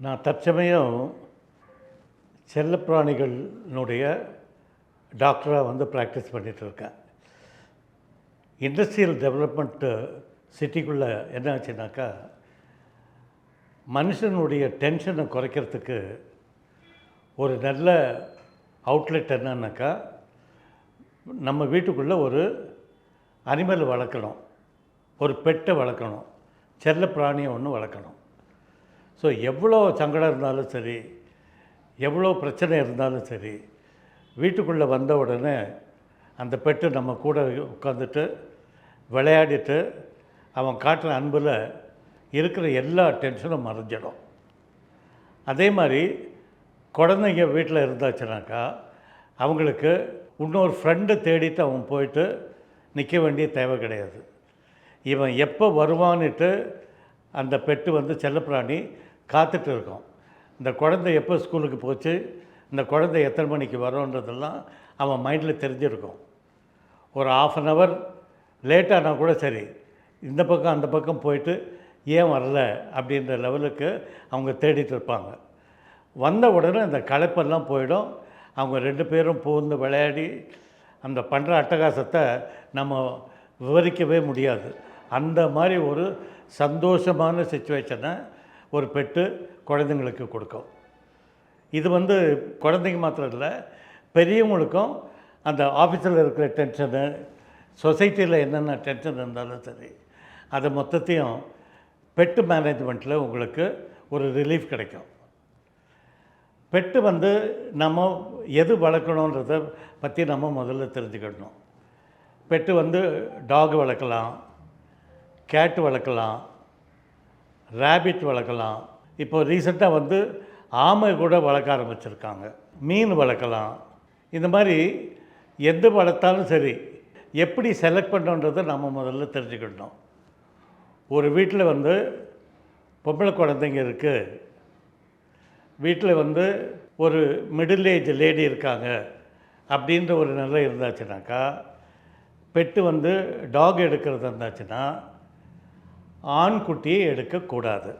நான் தற்சமயம் செல்லப்பிராணிகளினுடைய டாக்டராக வந்து ப்ராக்டிஸ் பண்ணிகிட்ருக்கேன் இருக்கேன் இண்டஸ்ட்ரியல் டெவலப்மெண்ட்டு சிட்டிக்குள்ளே என்ன ஆச்சுனாக்கா மனுஷனுடைய டென்ஷனை குறைக்கிறதுக்கு ஒரு நல்ல அவுட்லெட் என்னன்னாக்கா நம்ம வீட்டுக்குள்ளே ஒரு அனிமல் வளர்க்கணும். ஒரு பெட்டை வளர்க்கணும். செல்ல பிராணியை ஒன்று வளர்க்கணும். ஸோ எவ்வளோ சங்கடம் இருந்தாலும் சரி எவ்வளோ பிரச்சனை இருந்தாலும் சரி வீட்டுக்குள்ளே வந்த உடனே அந்த பெட்டு நம்ம கூட உட்காந்துட்டு விளையாடிட்டு அவன் காட்டுற அன்பில் இருக்கிற எல்லா டென்ஷனும் மறைஞ்சிடும். அதே மாதிரி குழந்தைங்க வீட்டில் இருந்தாச்சுனாக்கா அவங்களுக்கு இன்னொரு ஃப்ரெண்டு தேடிட்டு அவன் போயிட்டு நிற்க வேண்டிய தேவை கிடையாது. இவன் எப்போ வருவான்னுட்டு அந்த பெட்டு வந்து செல்லப்பிராணி காத்துட்டு இருக்கோம். இந்த குழந்தை எப்போ ஸ்கூலுக்கு போச்சு இந்த குழந்தை எத்தனை மணிக்கு வரோன்றதெல்லாம் அவன் மைண்டில் தெரிஞ்சிருக்கும். ஒரு ஆஃப் அன் ஹவர் லேட்டானா கூட சரி இந்த பக்கம் அந்த பக்கம் போயிட்டு ஏன் வரல அப்படின்ற லெவலுக்கு அவங்க தேடிட்டு இருப்பாங்க. வந்த உடனே அந்த களைப்பெல்லாம் போயிடும். அவங்க ரெண்டு பேரும் பூந்து விளையாடி அந்த பண்ணுற அட்டகாசத்தை நம்ம விவரிக்கவே முடியாது. அந்த மாதிரி ஒரு சந்தோஷமான சுச்சுவேஷனை ஒரு பெட்டு குழந்தைங்களுக்கு கொடுக்கும். இது வந்து குழந்தைங்க மாத்திரம் இல்லை பெரியவங்களுக்கும் அந்த ஆஃபீஸில் இருக்கிற டென்ஷனு சொசைட்டியில் என்னென்ன டென்ஷன் இருந்தாலும் சரி அதை மொத்தத்தையும் பெட்டு மேனேஜ்மெண்ட்டில் உங்களுக்கு ஒரு ரிலீஃப் கிடைக்கும். பெட்டு வந்து நம்ம எது வளர்க்கணுன்றத பற்றி நம்ம முதல்ல தெரிஞ்சுக்கிடணும் பெட்டு வந்து டாக் வளர்க்கலாம் கேட் வளர்க்கலாம் ரேபிட் வளர்க்கலாம். இப்போ ரீசெண்டாக வந்து ஆமை கூட வளர்க்க ஆரம்பிச்சிருக்காங்க. மீன் வளர்க்கலாம். இந்த மாதிரி எது வளர்த்தாலும் சரி எப்படி செலக்ட் பண்ணுன்றதை நம்ம முதல்ல தெரிஞ்சுக்கிடணும். ஒரு வீட்டில் வந்து பொம்பளை குழந்தைங்க இருக்குது வீட்டில் வந்து ஒரு மிடில் ஏஜ் லேடி இருக்காங்க. அப்படின்ற ஒரு நிலை இருந்தாச்சுனாக்கா பெட்டு வந்து டாக் எடுக்கிறது இருந்தாச்சுன்னா ஆண் குட்டியை எடுக்கக்கூடாது.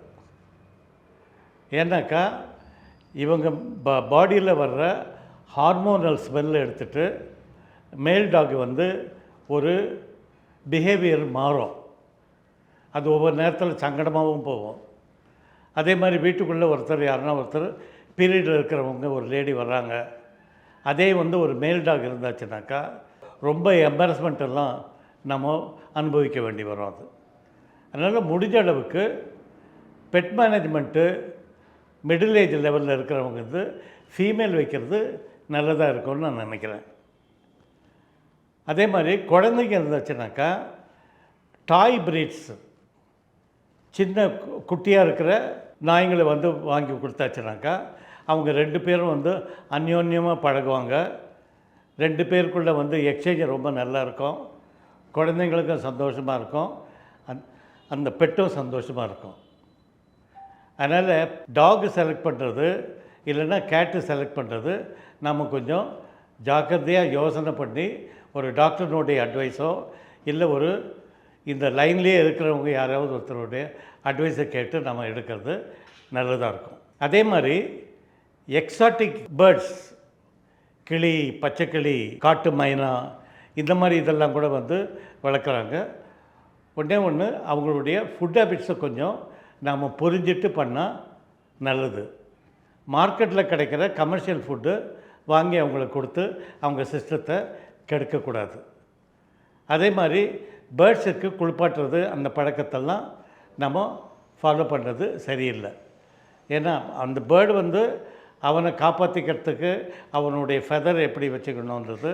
ஏன்னாக்கா இவங்க பா பாடியில் வர்ற ஹார்மோனல் ஸ்மெல் எடுத்துட்டு மேல் டாக் வந்து ஒரு பிஹேவியர் மாறும். அது ஒவ்வொரு நேரத்தில் சங்கடமாகவும் போகும். அதே மாதிரி வீட்டுக்குள்ளே ஒருத்தர் யாருன்னா ஒருத்தர் பீரியடில் இருக்கிறவங்க ஒரு லேடி வர்றாங்க. அதே வந்து ஒரு மேல் டாக் இருந்தாச்சுனாக்கா ரொம்ப எம்பாரஸ்மெண்ட் எல்லாம் நம்ம அனுபவிக்க வேண்டி வரும் அது. அதனால் முடிஞ்ச அளவுக்கு பெட் மேனேஜ்மெண்ட்டு மிடில் ஏஜ் லெவலில் இருக்கிறவங்க வந்து ஃபீமேல் வைக்கிறது நல்லதாக இருக்கும்னு நான் நினைக்கிறேன். அதே மாதிரி குழந்தைங்க இருந்துச்சுனாக்கா டாய் பிரீட்ஸ் சின்ன கு- குட்டியாக இருக்கிற நாய்ங்களை வந்து வாங்கி கொடுத்தாச்சுனாக்கா அவங்க ரெண்டு பேரும் வந்து அந்யோன்யமாக பழகுவாங்க. ரெண்டு பேருக்குள்ளே வந்து எக்ஸ்சேஞ்ச் ரொம்ப நல்லாயிருக்கும் குழந்தைங்களுக்கும் சந்தோஷமாக இருக்கும். அந்த பெட்டும் சந்தோஷமாக இருக்கும். அதனால் டாக் செலக்ட் பண்ணுறது இல்லைன்னா கேட்டு செலக்ட் பண்ணுறது நம்ம கொஞ்சம் ஜாக்கிரதையாக யோசனை பண்ணி ஒரு டாக்டர்னுடைய அட்வைஸோ இல்லை ஒரு இந்த லைன்லேயே இருக்கிறவங்க யாராவது ஒருத்தருடைய அட்வைஸை கேட்டு நம்ம எடுக்கிறது நல்லதாக இருக்கும். அதே மாதிரி எக்ஸாட்டிக் பேர்ட்ஸ் கிளி பச்சைக்கிளி காட்டு மைனா இந்த மாதிரி இதெல்லாம் கூட வந்து வளர்க்குறாங்க. ஒன்றே ஒன்று அவங்களுடைய ஃபுட் ஹேபிட்ஸை கொஞ்சம் நாம் புரிஞ்சிட்டு பண்ணால் நல்லது. மார்க்கெட்டில் கிடைக்கிற கமர்ஷியல் ஃபுட்டு வாங்கி அவங்களுக்கு கொடுத்து அவங்க சிஸ்டத்தை கெடுக்கக்கூடாது. அதே மாதிரி பேர்ட்ஸுக்கு குளிப்பாட்டுறது அந்த பழக்கத்தெல்லாம் நம்ம ஃபாலோ பண்ணுறது சரியில்லை. ஏன்னா அந்த பேர்டு வந்து அவனை காப்பாற்றிக்கிறதுக்கு அவனுடைய ஃபெதர் எப்படி வச்சுக்கணுன்றது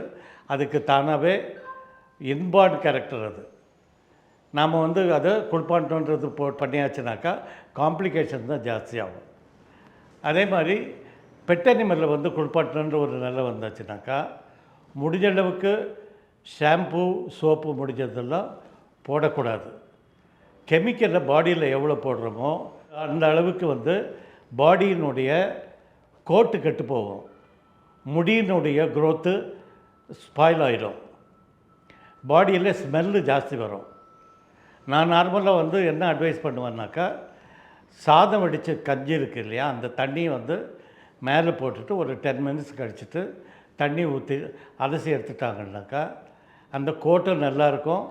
அதுக்கு தானாகவே இன்பார்ட் கேரக்டர் அது. நாம் வந்து அதை குளிப்பாட்டோன்றது போ பண்ணியாச்சுனாக்கா காம்ப்ளிகேஷன் தான் ஜாஸ்தியாகும். அதே மாதிரி பெட் அனிமலில் வந்து குளிப்பாட்டணுன்ற ஒரு நிலை வந்தாச்சுனாக்கா முடிஞ்ச அளவுக்கு ஷாம்பு சோப்பு முடிஞ்சதெல்லாம் போடக்கூடாது. கெமிக்கலை பாடியில் எவ்வளோ போடுறோமோ அந்த அளவுக்கு வந்து பாடியினுடைய கோட்டு கெட்டு போகும். முடியினுடைய க்ரோத்து ஸ்பாயில் ஆகிடும் பாடியில் ஸ்மெல்லு ஜாஸ்தி வரும். நான் நார்மலாக வந்து என்ன அட்வைஸ் பண்ணுவேன்னாக்கா சாதம் வடித்த கஞ்சி இருக்கு இல்லையா அந்த தண்ணியை வந்து மேலே போட்டுட்டு ஒரு டென் மினிட்ஸ் கழிச்சிட்டு தண்ணி ஊற்றி அலசி எடுத்துட்டாங்கன்னாக்கா அந்த கோட்டும் நல்லாயிருக்கும்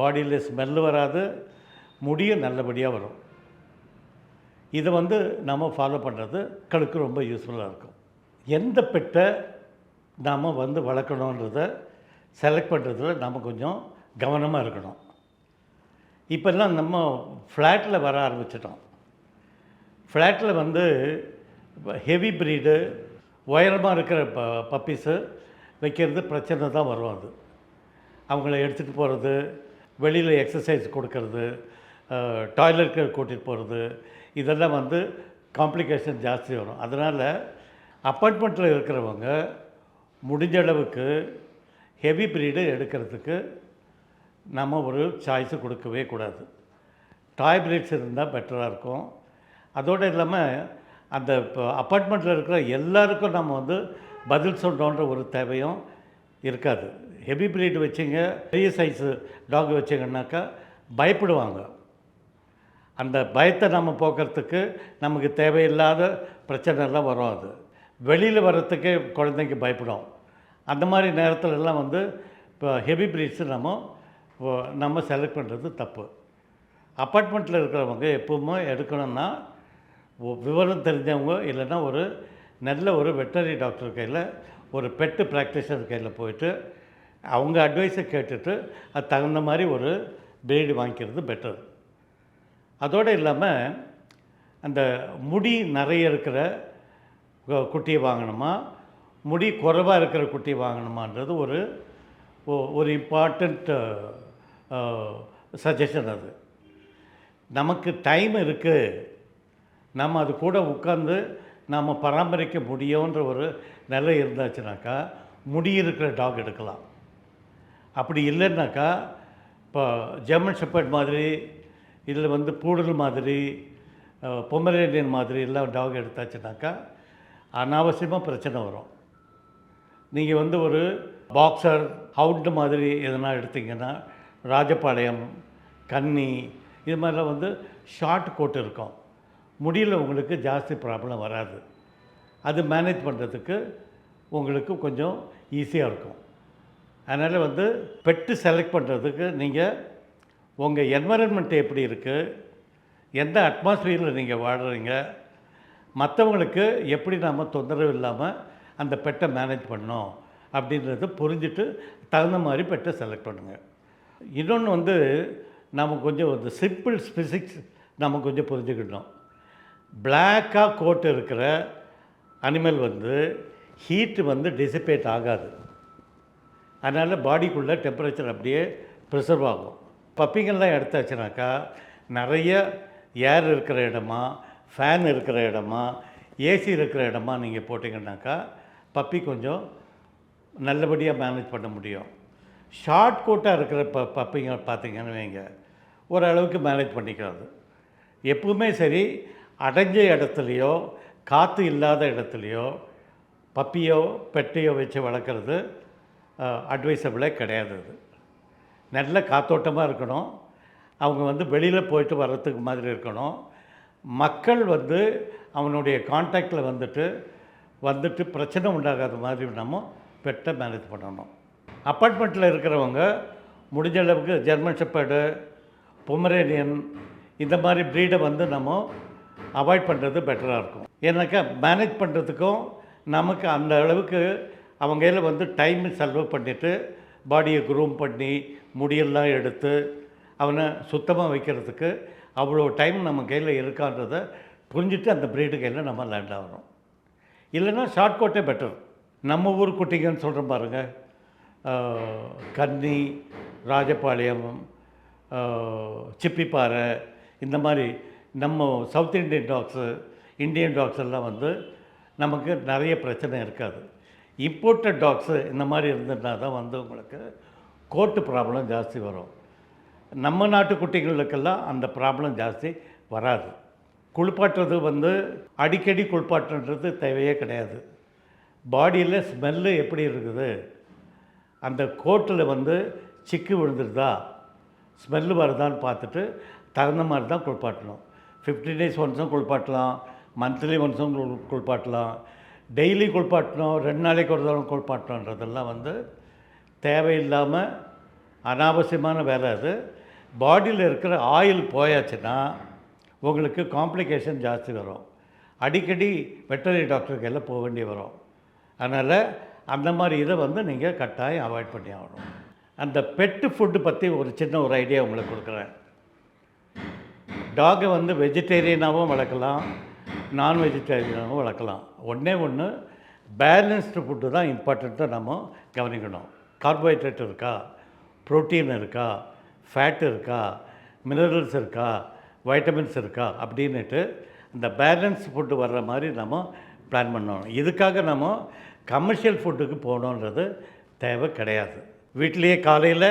பாடியில் ஸ்மெல்லு வராது முடியும் நல்லபடியாக வரும். இதை வந்து நம்ம ஃபாலோ பண்ணுறது கழுக்கு ரொம்ப யூஸ்ஃபுல்லாக இருக்கும். எந்த பெட்டை நாம் வந்து வளர்க்கணுன்றத செலக்ட் பண்ணுறதுல நம்ம கொஞ்சம் கவனமாக இருக்கணும். இப்போல்லாம் நம்ம ஃப்ளாட்டில் வர ஆரம்பிச்சிட்டோம். ஃப்ளாட்டில் வந்து ஹெவி ப்ரீடு உயரமாக இருக்கிற ப பப்பீஸு வைக்கிறது பிரச்சனை தான் வரும் அது. அவங்கள எடுத்துகிட்டு போகிறது வெளியில் எக்ஸசைஸ் கொடுக்கறது டாய்லெட்டுக்கு கூட்டிகிட்டு போகிறது இதெல்லாம் வந்து காம்ப்ளிகேஷன் ஜாஸ்தி வரும். அதனால் அப்பார்ட்மெண்ட்டில் இருக்கிறவங்க முடிஞ்ச அளவுக்கு ஹெவி ப்ரீடு எடுக்கிறதுக்கு நம்ம ஒரு சாய்ஸு கொடுக்கவே கூடாது. டாய் பிரீட்ஸ் இருந்தால் பெட்டராக இருக்கும். அதோடு இல்லாமல் அந்த இப்போ அப்பார்ட்மெண்ட்டில் இருக்கிற எல்லாருக்கும் நம்ம வந்து பதில் சொல்கிறோன்ற ஒரு தேவையும் இருக்காது. ஹெவி பிரீடு வச்சிங்க பெரிய சைஸு டாக் வச்சிங்கன்னாக்கா பயப்படுவாங்க. அந்த பயத்தை நம்ம போக்குறதுக்கு நமக்கு தேவையில்லாத பிரச்சனைலாம் வரும் அது. வெளியில் வர்றதுக்கே குழந்தைங்க பயப்படும். அந்த மாதிரி நேரத்துலலாம் வந்து இப்போ ஹெவி பிரீட்ஸு நம்ம நம்ம செலக்ட் பண்ணுறது தப்பு. அப்பார்ட்மெண்ட்டில் இருக்கிறவங்க எப்பவுமே எடுக்கணும்னா விவரம் தெரிஞ்சவங்க இல்லைன்னா ஒரு நல்ல ஒரு வெட்டரி டாக்டர் கையில் ஒரு பெட்டு ப்ராக்டிஷனர் கையில் போயிட்டு அவங்க அட்வைஸை கேட்டுட்டு அது தகுந்த மாதிரி ஒரு பிரீடு வாங்கிக்கிறது பெட்டர் அதோடு இல்லாமல் அந்த முடி நிறைய இருக்கிற குட்டியை வாங்கணுமா? முடி குறைவாக இருக்கிற குட்டியை வாங்கணுமான்றது ஒரு ஒரு இம்பார்ட்டண்ட் சஜஷன் அது. நமக்கு டைம் இருக்குது நம்ம அது கூட உட்காந்து நாம் பராமரிக்க முடியுன்ற ஒரு நிலை இருந்தாச்சுனாக்கா முடி இருக்கிற டாக் எடுக்கலாம். அப்படி இல்லைன்னாக்கா இப்போ ஜெர்மன் ஷெப்பர்ட் மாதிரி இதில் வந்து பூடல் மாதிரி பொமரேனியன் மாதிரி எல்லாம் டாக் எடுத்தாச்சுனாக்கா அனாவசியமாக பிரச்சனை வரும். நீங்கள் வந்து ஒரு பாக்ஸர் ஹவுண்ட் மாதிரி எதனா எடுத்தீங்கன்னா ராஜபாளையம் கன்னி இது மாதிரிலாம் வந்து ஷார்ட் கோட் இருக்கும். முடியல உங்களுக்கு ஜாஸ்தி ப்ராப்ளம் வராது. அது மேனேஜ் பண்ணுறதுக்கு உங்களுக்கு கொஞ்சம் ஈஸியாக இருக்கும். அதனால் வந்து பெட்டு செலக்ட் பண்ணுறதுக்கு நீங்கள் உங்கள் என்வரன்மெண்ட் எப்படி இருக்குது எந்த அட்மாஸ்பியரில் நீங்கள் வாழ்கிறீங்க மற்றவங்களுக்கு எப்படி நாம் தொந்தரவு இல்லாமல் அந்த பெட்டை மேனேஜ் பண்ணோம் அப்படின்றத புரிஞ்சுட்டு தகுந்த மாதிரி பெட்டை செலக்ட் பண்ணுங்கள் இன்னொன்று வந்து நம்ம கொஞ்சம் இந்த சிம்பிள் ஃபிசிக்ஸ் நம்ம கொஞ்சம் புரிஞ்சுக்கிட்டோம் பிளாக்காக கோட் இருக்கிற அனிமல் வந்து ஹீட்டு வந்து டிசிபேட் ஆகாது. அதனால் பாடிக்குள்ளே டெம்பரேச்சர் அப்படியே ப்ரிசர்வ் ஆகும். பப்பிங்கெல்லாம் எடுத்தாச்சுனாக்கா நிறைய ஏர் இருக்கிற இடமா ஃபேன் இருக்கிற இடமா ஏசி இருக்கிற இடமா நீங்கள் போட்டிங்கன்னாக்கா பப்பி கொஞ்சம் நல்லபடியாக மேனேஜ் பண்ண முடியும். ஷார்ட் கோட்டாக இருக்கிற ப பப்பிங்க பார்த்தீங்கன்னு வைங்க. ஓரளவுக்கு மேனேஜ் பண்ணிக்கிறது எப்பவுமே சரி அடைஞ்ச இடத்துலையோ காற்று இல்லாத இடத்துலையோ பப்பியோ பெட்டையோ வச்சு வளர்க்குறது அட்வைசபிளே கிடையாது அது. நல்ல காத்தோட்டமாக இருக்கணும். அவங்க வந்து வெளியில் போயிட்டு வர்றதுக்கு மாதிரி இருக்கணும். மக்கள் வந்து அவனுடைய காண்டாக்டில் வந்துட்டு வந்துட்டு பிரச்சனை உண்டாகாத மாதிரி நம்ம பெட்டை மேனேஜ் பண்ணணும். அப்பார்ட்மெண்ட்டில் இருக்கிறவங்க முடிஞ்ச அளவுக்கு ஜெர்மன் ஷெப்பர்டு பொமரேனியன் இந்த மாதிரி ப்ரீடை வந்து நம்ம அவாய்ட் பண்ணுறது பெட்டராக இருக்கும். ஏன்னாக்கா மேனேஜ் பண்ணுறதுக்கும் நமக்கு அந்த அளவுக்கு அவங்க கையில் வந்து டைம் செலவு பண்ணிவிட்டு பாடியை க்ரூம் பண்ணி முடியெல்லாம் எடுத்து அவனை சுத்தமாக வைக்கிறதுக்கு அவ்வளோ டைம் நம்ம கையில் இருக்கான்றதை புரிஞ்சுட்டு அந்த ப்ரீடு கையில் நம்ம லேண்ட் ஆகிறோம் இல்லைன்னா ஷார்ட் கோட்டே பெட்டர் நம்ம ஊர் குட்டிங்கன்னு சொல்கிறோம் பாருங்கள் கன்னி ராஜபாளையம் சிப்பிப்பாறை இந்த மாதிரி நம்ம south Indian dogs Indian dogs எல்லாம் வந்து நமக்கு நிறைய பிரச்சனை இருக்காது இம்போர்ட்டட் டாக்ஸு இந்த மாதிரி இருந்ததுனா தான் வந்து உங்களுக்கு கோர்ட்டு ப்ராப்ளம் ஜாஸ்தி வரும் நம்ம நாட்டு குட்டிகளுக்கெல்லாம் அந்த ப்ராப்ளம் ஜாஸ்தி வராது குளிப்பாட்டுறது வந்து அடிக்கடி குளிப்பாட்டுன்றது தேவையே கிடையாது பாடியில் ஸ்மெல்லு எப்படி இருக்குது அந்த கோட்டில் வந்து சிக்கு விழுந்துருதா ஸ்மெல்லு வருதான்னு பார்த்துட்டு தகுந்த மாதிரி தான் குளிப்பாட்டணும். ஃபிஃப்டி டேஸ் ஒன்ஸும் குளிப்பாட்டலாம் மந்த்லி ஒன்ஸும் குளிப்பாட்டலாம். டெய்லி குளிப்பாட்டணும் ரெண்டு நாளைக்கு ஒரு தடவை குளிப்பாட்டணுன்றதெல்லாம் வந்து தேவையில்லாமல் அனாவசியமான வேலை அது. பாடியில் இருக்கிற ஆயில் போயாச்சுன்னா உங்களுக்கு காம்ப்ளிகேஷன் ஜாஸ்தி வரும். அடிக்கடி வெட்டரி டாக்டருக்கு எல்லாம் போக வேண்டி வரும். அதனால் அந்த மாதிரி இதை வந்து நீங்கள் கட்டாயம் அவாய்ட் பண்ணி ஆகணும். அந்த பெட்டு ஃபுட்டு பற்றி ஒரு சின்ன ஒரு ஐடியா உங்களுக்கு கொடுக்குறேன். டாகை வந்து வெஜிடேரியனாகவும் வளர்க்கலாம் நான் வெஜிடேரியனாகவும் வளர்க்கலாம். ஒன்றே ஒன்று பேலன்ஸ்டு ஃபுட்டு தான் இம்பார்ட்டண்ட்டாக நம்ம கவனிக்கணும். கார்போஹைட்ரேட் இருக்கா? புரோட்டீன் இருக்கா? ஃபேட் இருக்கா? மினரல்ஸ் இருக்கா? வைட்டமின்ஸ் இருக்கா? அப்படின்னுட்டு இந்த பேலன்ஸ் ஃபுட்டு வர்ற மாதிரி நம்ம பிளான் பண்ணணும். இதுக்காக நம்ம கமர்ஷியல் ஃபுட்டுக்கு போகணுன்றது தேவை கிடையாது. வீட்டிலேயே காலையில்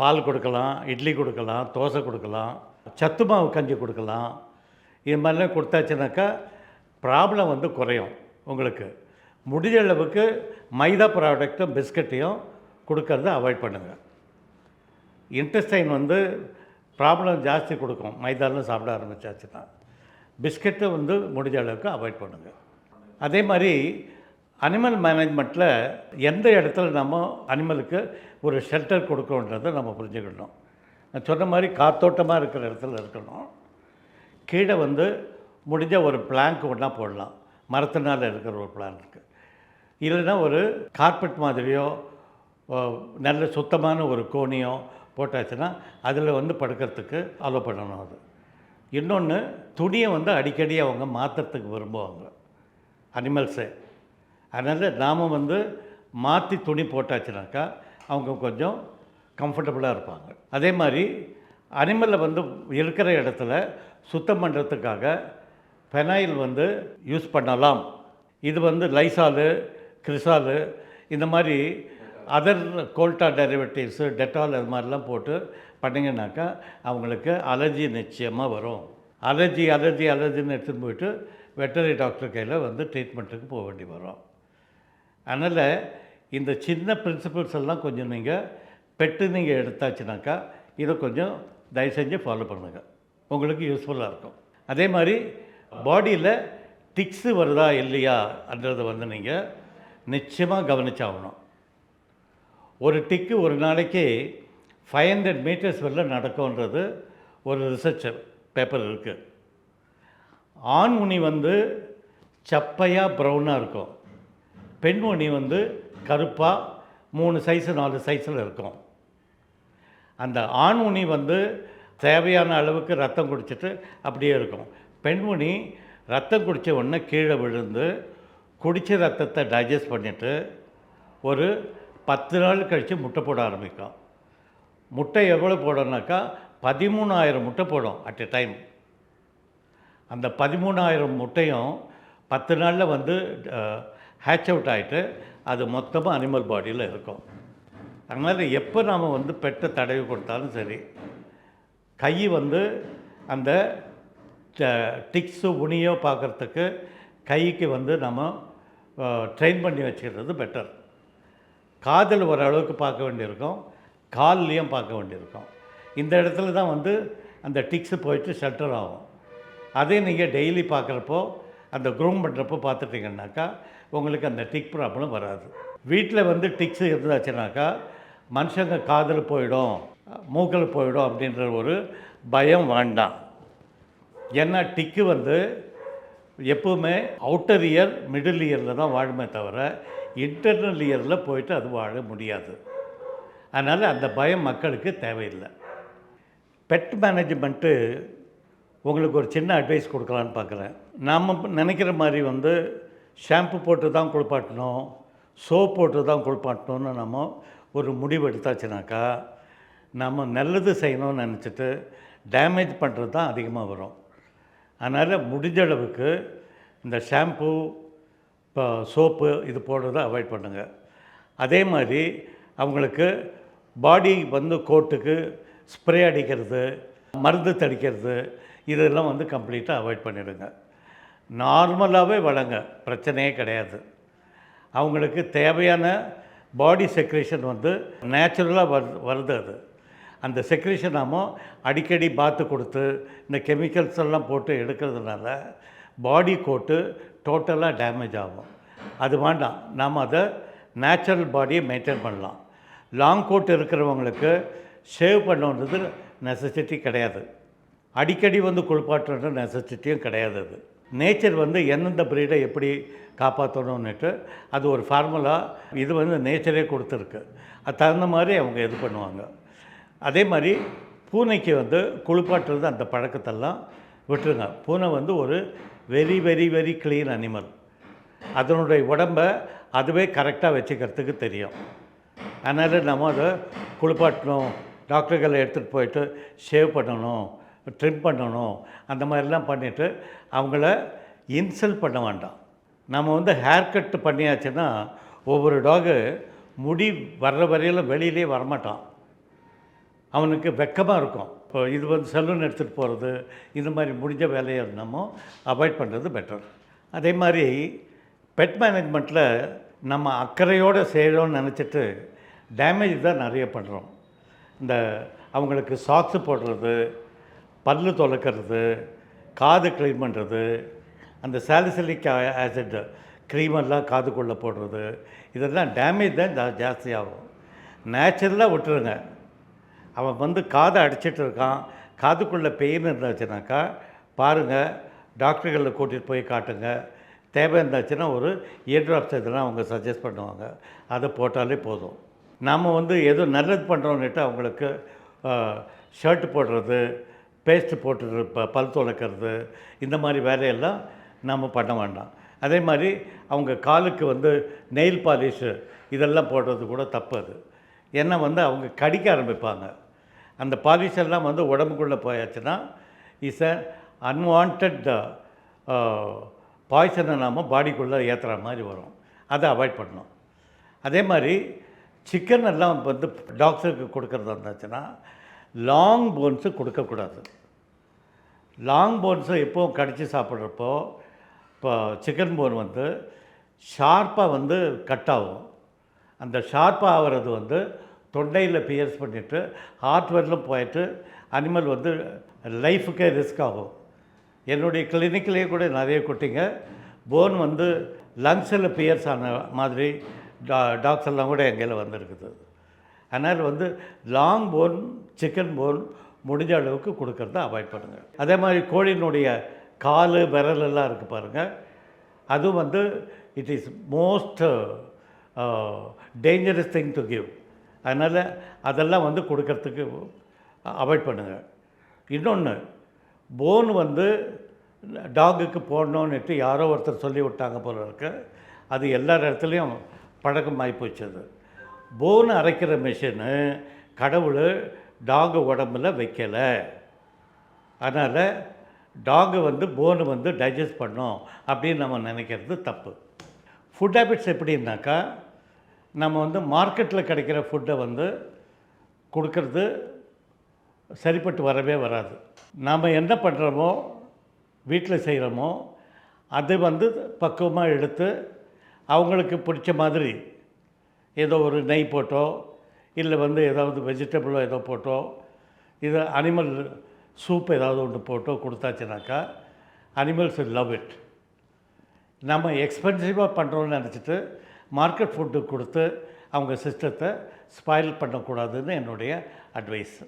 பால் கொடுக்கலாம் இட்லி கொடுக்கலாம் தோசை கொடுக்கலாம் சத்து மாவு கஞ்சி கொடுக்கலாம். இது மாதிரிலாம் கொடுத்தாச்சுனாக்கா ப்ராப்ளம் வந்து குறையும் உங்களுக்கு. முடிஞ்ச அளவுக்கு மைதா ப்ராடக்ட்டும் பிஸ்கட்டையும் கொடுக்கறத அவாய்ட் பண்ணுங்கள் இன்டெஸ்டைன் வந்து ப்ராப்ளம் ஜாஸ்தி கொடுக்கும். மைதாலாம் சாப்பிட ஆரம்பிச்சாச்சுன்னா. பிஸ்கெட்டை வந்து முடிஞ்ச அளவுக்கு அவாய்ட் பண்ணுங்கள் அதே மாதிரி அனிமல் மேனேஜ்மெண்ட்டில் எந்த இடத்துல நம்ம அனிமலுக்கு ஒரு ஷெல்டர் கொடுக்கணுன்றதை நம்ம புரிஞ்சுக்கணும். நான் சொன்ன மாதிரி காத்தோட்டமாக இருக்கிற இடத்துல இருக்கணும். கீழே வந்து முடிஞ்ச ஒரு பிளாங்க் ஒன்றா போடலாம். மரத்தினால் இருக்கிற ஒரு பிளான் இருக்குது இல்லைன்னா ஒரு கார்பெட் மாதிரியோ நல்ல சுத்தமான ஒரு கோணியோ போட்டாச்சுன்னா அதில் வந்து படுக்கிறதுக்கு அலோ பண்ணணும் அது. இன்னொன்று துணியை வந்து அடிக்கடி அவங்க மாற்றுறதுக்கு விரும்புவாங்க. அனிமல்ஸே. அதனால் நாம் வந்து மாற்றி துணி போட்டாச்சுனாக்கா அவங்க கொஞ்சம் கம்ஃபர்டபுளாக இருப்பாங்க. அதே மாதிரி அனிமலை வந்து இருக்கிற இடத்துல சுத்தம் பண்ணுறதுக்காக பெனாயில் வந்து யூஸ் பண்ணலாம். இது வந்து லைசாலு கிரிசாலு இந்த மாதிரி அதர் கோல்டா டெரிவேட்டிவ்ஸு டெட்டால் அது மாதிரிலாம் போட்டு பண்ணிங்கனாக்கா அவங்களுக்கு அலர்ஜி நிச்சயமாக வரும். அலர்ஜி அலர்ஜி அலர்ஜின்னு எடுத்துகிட்டு போயிட்டு வெட்டரி டாக்டர் கையில் வந்து ட்ரீட்மெண்ட்டுக்கு போக வேண்டி வரும். அதனால் இந்த சின்ன பிரின்சிபல்ஸ் எல்லாம் கொஞ்சம் நீங்கள் பெட்டு நீங்கள் எடுத்தாச்சுனாக்கா இதை கொஞ்சம் தயவு செஞ்சு ஃபாலோ பண்ணுங்கள் உங்களுக்கு யூஸ்ஃபுல்லாக இருக்கும். அதே மாதிரி பாடியில் டிக்ஸு வருதா இல்லையா என்றதை வந்து நீங்கள் நிச்சயமாக கவனிச்சாகணும். ஒரு டிக்கு ஒரு நாளைக்கு ஃபைவ் ஹண்ட்ரட் மீட்டர்ஸ் வரல நடக்கும்ன்றது ஒரு ரிசர்ச் பேப்பர் இருக்குது ஆண் உனி வந்து சப்பையாக ப்ரௌனாக இருக்கும். பெண் உனி வந்து கருப்பாக மூணு சைஸு நாலு சைஸில் இருக்கும். அந்த ஆண் உனி வந்து தேவையான அளவுக்கு ரத்தம் குடிச்சிட்டு அப்படியே இருக்கும். பெண் உனி ரத்தம் குடித்த உடனே கீழே விழுந்து குடித்த ரத்தத்தை டைஜஸ்ட் பண்ணிவிட்டு ஒரு பத்து நாள் கழித்து முட்டை போட ஆரம்பிக்கும். முட்டை எவ்வளோ போடணும்னாக்கா பதிமூணாயிரம் முட்டை போடும் அட் எ டைம் அந்த பதிமூணாயிரம் முட்டையும் பத்து நாளில் வந்து ஹேட்ச் அவுட் ஆகிட்டு அது மொத்தமாக அனிமல் பாடியில் இருக்கும். அதனால் எப்போ நாம் வந்து பெட்டை தடவி கொடுத்தாலும் சரி கை வந்து அந்த டிக்ஸு உனியோ பார்க்குறதுக்கு கைக்கு வந்து நம்ம ட்ரெயின் பண்ணி வச்சுக்கிறது பெட்டர் காதல் ஓரளவுக்கு பார்க்க வேண்டியிருக்கும். கால்லையும் பார்க்க வேண்டியிருக்கும். இந்த இடத்துல தான் வந்து அந்த டிக்ஸு போயிட்டு ஷட்டர் ஆகும். அதே நீங்கள் டெய்லி பார்க்குறப்போ அந்த க்ரூம் பண்ணுறப்போ பார்த்துட்டிங்கன்னாக்கா உங்களுக்கு அந்த டிக் ப்ராப்ளம் வராது. வீட்டில் வந்து டிக்ஸு இருந்தாச்சுனாக்கா மனுஷங்க காதில் போயிடும் மூக்கில் போயிடும் அப்படின்ற ஒரு பயம் வேண்டாம். ஏன்னா டிக்கு வந்து எப்பவுமே அவுட்டர் இயர் மிடில் இயரில் தான் வாழுமே தவிர இன்டர்னல் இயரில் போயிட்டு அது வாழ முடியாது. அதனால் அந்த பயம் மக்களுக்கு தேவையில்லை. பெட் மேனேஜ்மெண்ட்டு உங்களுக்கு ஒரு சின்ன அட்வைஸ் கொடுக்கலான்னு பார்க்குறேன். நாம் நினைக்கிற மாதிரி வந்து ஷாம்பு போட்டு தான் குளிப்பாட்டணும் சோப் போட்டு தான் குளிப்பாட்டணும்னு நம்ம ஒரு முடிவு எடுத்தாச்சுனாக்கா நம்ம நல்லது செய்யணும்னு நினச்சிட்டு டேமேஜ் பண்ணுறது தான் அதிகமாக வரும். அதனால் முடிஞ்ச அளவுக்கு இந்த ஷாம்பு இப்போ சோப்பு இது போடுறதை அவாய்ட் பண்ணுங்கள் அதே மாதிரி அவங்களுக்கு பாடி வந்து கோட்டுக்கு ஸ்ப்ரே அடிக்கிறது மருந்து தடிக்கிறது இதெல்லாம் வந்து கம்ப்ளீட்டாக அவாய்ட் பண்ணிடுங்க. நார்மலாகவே வளங்க பிரச்சனையே கிடையாது. அவங்களுக்கு தேவையான பாடி செக்ரேஷன் வந்து நேச்சுரலாக வரு வருது அது. அந்த செக்ரேஷன் நாம அடிக்கடி பாத்து கொடுத்து இந்த கெமிக்கல்ஸ் எல்லாம் போட்டு எடுக்கிறதுனால பாடி கோட்டு டோட்டலாக டேமேஜ் ஆகும். அது வேண்டாம் நாம் அதை நேச்சுரல் பாடியை மெயின்டைன் பண்ணலாம். லாங் கோட் இருக்கிறவங்களுக்கு ஷேவ் பண்ணுன்றது நெசசிட்டி கிடையாது. அடிக்கடி வந்து குளிப்பாட்டுன்ற நெசசிட்டியும் கிடையாது அது. நேச்சர் வந்து எந்தெந்த ப்ரீடை எப்படி காப்பாற்றணுன்னுட்டு அது ஒரு ஃபார்முலா இது வந்து நேச்சரே கொடுத்துருக்கு. அது தகுந்த மாதிரி அவங்க இது பண்ணுவாங்க. அதே மாதிரி பூனைக்கு வந்து குளிப்பாட்டுறது அந்த பழக்கத்தெல்லாம் விட்டுருங்க. பூனை வந்து ஒரு very very very clean animal அதனுடைய உடம்ப அதுவே கரெக்டாக வச்சுக்கிறதுக்கு தெரியும். அதனால் நம்ம அதை குளிப்பாட்டணும் டாக்டர்களை எடுத்துகிட்டு போயிட்டு ஷேவ் பண்ணணும் ட்ரிம் பண்ணணும் அந்த மாதிரிலாம் பண்ணிவிட்டு அவங்கள இன்சல்ட் பண்ண வேண்டாம். நம்ம வந்து ஹேர் கட் பண்ணியாச்சுன்னா ஒவ்வொரு டாகு முடி வர்ற வரையிலும் வெளியிலே வரமாட்டான். அவனுக்கு வெக்கமாக இருக்கும். இப்போ இது வந்து சலூன் எடுத்துகிட்டு போகிறது இந்த மாதிரி முடிஞ்ச வேலையை நம்ம அவாய்ட் பண்ணுறது பெட்டர் அதே மாதிரி பெட் மேனேஜ்மெண்ட்டில் நம்ம அக்கறையோடு செய்கிறோன்னு நினச்சிட்டு டேமேஜ் தான் நிறைய பண்ணுறோம் இந்த அவங்களுக்கு சாக்ஸு போடுறது பல்லு தொலைக்கிறது காது க்ளீன் பண்ணுறது அந்த சாலிசிலிக் ஆசிட் க்ரீமெல்லாம் காதுக்குள்ளே போடுறது இதெல்லாம் டேமேஜ் தான் ஜா- ஜாஸ்தியாகும் நேச்சுரலாக விட்டுருங்க. அவன் வந்து காதை அடிச்சிட்டு இருக்கான். காதுக்குள்ளே பெயின் இருந்துச்சுனாக்கா பாருங்கள் டாக்டர்களை கூட்டிகிட்டு போய் காட்டுங்க. தேவை இருந்தாச்சுன்னா ஒரு இயர் ட்ராப்ஸ் இதெல்லாம் அவங்க சஜஸ்ட் பண்ணுவாங்க. அதை போட்டாலே போதும். நாம் வந்து ஏதோ நல்லது பண்ணுறோன்னுட்டு அவங்களுக்கு ஷர்ட் போடுறது பேஸ்ட்டு போட்டுறது ப பல் துளக்கிறது இந்த மாதிரி வேலையெல்லாம் நாம் பண்ண வேண்டாம். அதே மாதிரி அவங்க காலுக்கு வந்து நெயில் பாலிஷு இதெல்லாம் போடுறது கூட தப்பு அது. ஏன்னா வந்து அவங்க கடிக்க ஆரம்பிப்பாங்க. அந்த பாலிஷ் எல்லாம் வந்து உடம்புக்குள்ளே போயாச்சுன்னா இஸ் அ அன்வான்ட் பாய்சனை நாம் பாடிக்குள்ளே ஏற்றுற மாதிரி வரும். அதை அவாய்ட் பண்ணணும். அதே மாதிரி சிக்கன் எல்லாம் வந்து டாக்டருக்கு கொடுக்குறதா இருந்துச்சுன்னா லாங் போன்ஸு கொடுக்கக்கூடாது. லாங் போன்ஸை எப்போவும் கடித்து சாப்பிட்றப்போ இப்போ சிக்கன் போன் வந்து ஷார்ப்பாக வந்து கட் ஆகும். அந்த ஷார்ப்பாக ஆகிறது வந்து தொண்டையில் பியர்ஸ் பண்ணிவிட்டு ஹார்ட் வரலும் போயிட்டு அனிமல் வந்து லைஃபுக்கே ரிஸ்க் ஆகும். என்னுடைய கிளினிக்லேயே கூட நிறைய குட்டிங்க போன் வந்து லங்ஸில் பியர்ஸ் ஆன மாதிரி டா டாக்ஸ் எல்லாம் கூட எங்கேயில் வந்திருக்குது. அதனால் வந்து லாங் போன் சிக்கன் போன் முடிஞ்ச அளவுக்கு கொடுக்கறத அவாய்ட் பண்ணுங்கள் அதே மாதிரி கோழியினுடைய கால் விரல் எல்லாம் இருக்குது பாருங்கள் அதுவும் வந்து it is most dangerous thing to give அதனால் அதெல்லாம் வந்து கொடுக்கறதுக்கு அவாய்ட் பண்ணுங்கள் இன்னொன்று போன் வந்து டாகுக்கு போடணுன்னுட்டு யாரோ ஒருத்தர் சொல்லி விட்டாங்க போல இருக்கு. அது எல்லா இடத்துலையும் பழக்கமாகி போச்சு அது போன் அரைக்கிற மிஷினு கடவுள் டாகு உடம்புல வைக்கலை. அதனால் டாகு வந்து போனு வந்து டைஜஸ்ட் பண்ணும் அப்படின்னு நம்ம நினைக்கிறது தப்பு. ஃபுட் ஹேபிட்ஸ் எப்படின்னாக்கா நம்ம வந்து மார்க்கெட்டில் கிடைக்கிற ஃபுட்டை வந்து கொடுக்கறது சரிப்பட்டு வரவே வராது. நாம் என்ன பண்ணுறோமோ வீட்டில் செய்கிறோமோ அதை வந்து பக்குவமாக எடுத்து அவங்களுக்கு பிடிச்ச மாதிரி ஏதோ ஒரு நெய் போட்டோ இல்லை வந்து ஏதாவது வெஜிடபிளோ ஏதோ போட்டோ இது அனிமல் சூப் ஏதாவது ஒன்று போட்டோ கொடுத்தாச்சுனாக்கா அனிமல்ஸ் லவ் இட் நம்ம எக்ஸ்பென்சிவாக பண்ணுறோம்னு நினச்சிட்டு மார்க்கெட் ஃபுட்டு கொடுத்து அவங்க சிஸ்டத்தை ஸ்பாயில் பண்ணக்கூடாதுன்னு என்னுடைய அட்வைஸ்